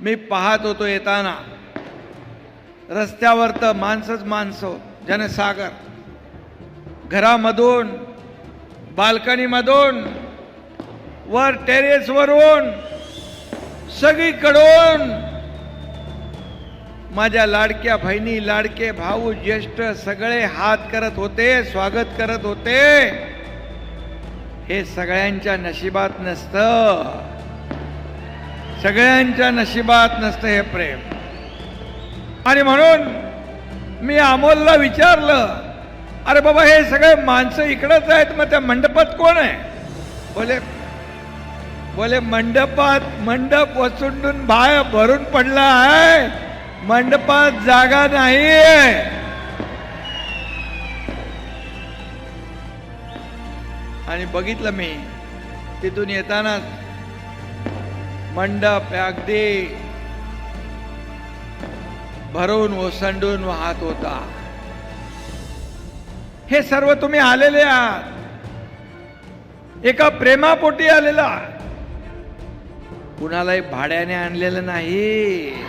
मी पाहत होतो येताना. रस्त्यावर तर माणसंच माणसं जनसागर. घरामधून बाल्कनीमधून वर टेरेसवरून सगळीकडून माझ्या लाडक्या बहिणी लाडके भाऊ ज्येष्ठ सगळे हात करत होते स्वागत करत होते. हे सगळ्यांच्या नशिबात नसतं. सगळ्यांच्या नशिबात नसतं हे प्रेम. आणि म्हणून मी अमोलला विचारलं अरे बाबा हे सगळे माणसं इकडंच आहेत मग त्या मंडपात कोण आहे? बोले बोले मंडपात मंडप वसुंडून बाहेर भरून पडला आहे. मंडपात जागा नाही आणि बघितलं मी तिथून येताना मंडप अगदी भरून ओसंडून वाहत होता. हे सर्व तुम्ही आलेले आहात. एका प्रेमापोटी आलेला कुणालाही भाड्याने आणलेलं नाही.